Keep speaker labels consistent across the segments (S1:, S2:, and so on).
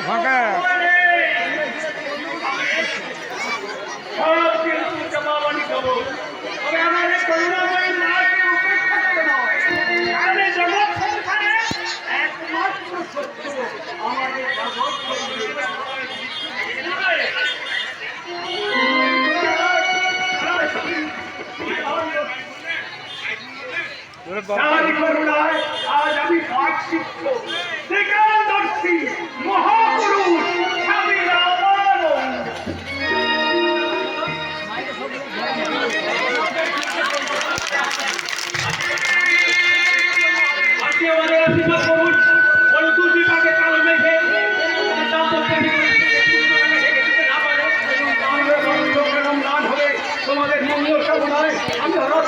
S1: ফাঁকা
S2: आज अभी पाठ देखा दर्शी मोह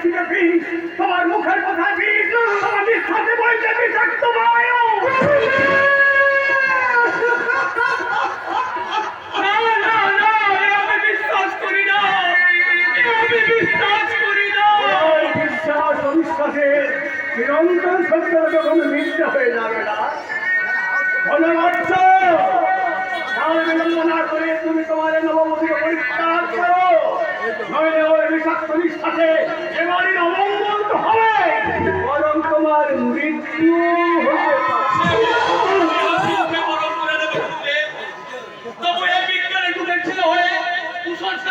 S2: দৃষ্টিতে বিষ তোমার মুখের কথা বিষ তোমার নিঃশ্বাসে বলছে বিষাক্ত বায়ু। চিরন্তন সত্য যখন মিথ্যা হয়ে যাবে না। ধন্যবাদ তাহলে বিলম্ব না করে তুমি তোমার নবমতিকে করো নইলে ওই বিষাক্ত নিষ্ঠাতে এ বাড়ির অমঙ্গল তো হবে। বরং তোমার মৃত্যু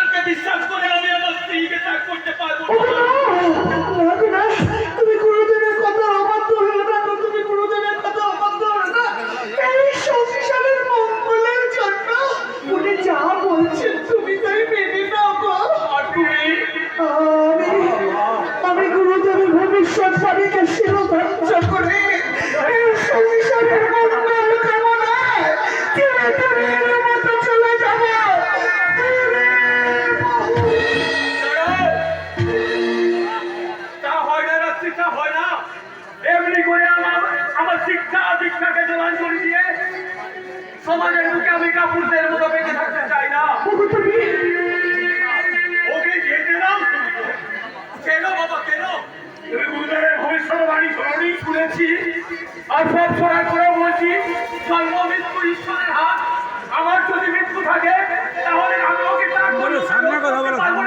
S2: হতে বিশ্বাস করে আমি আমার স্ত্রীকে ত্যাগ করতে পারব না।
S3: তা
S2: হয় না রাত্রি হয় এমনি করে আমার আমার শিক্ষা দীক্ষাকে জলাঞ্জলি দিয়ে সমাজের মুখে আমি কাপুরদের মতো শুনেছি আর সব করে বলছি জন্ম মৃত্যু ঈশ্বরের হাত। আমার যদি মৃত্যু থাকে তাহলে আমি ওকে তার
S1: সামনে কথা বলো,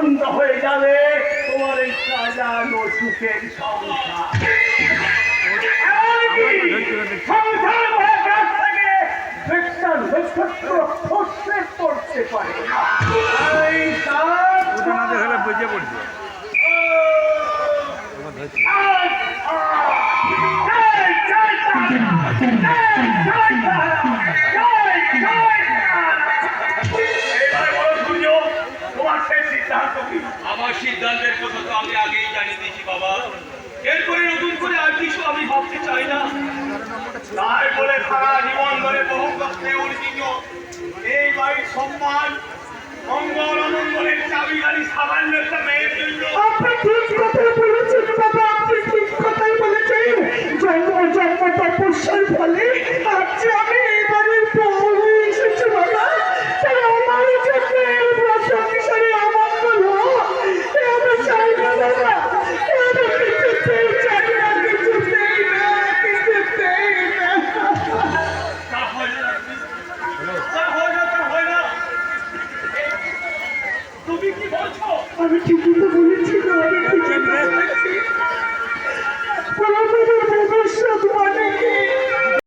S2: ভন্ড হয়ে যাবে তোমার এই সাজানো সুখের সংসার সংসার করে গাছ থেকে নক্ষত্র পড়তে পারে এই
S4: বুঝে পড়ছে
S1: আমার সিদ্ধান্তের কথা তো আমি আগেই জানিয়ে দিয়েছি, বাবা। এরপরে নতুন করে আর কিছু আমি ভাবতে চাই না।
S2: তাই সারা জীবন ধরে বহু কষ্টে অর্জিত এই বাড়ির সম্মান, মঙ্গল অমঙ্গলের জন্য।
S3: আপনি ঠিক কথাই বলেছেন আপনি কথাই বলেছেন। জন্ম জন্ম তপস্যার ফলে আজ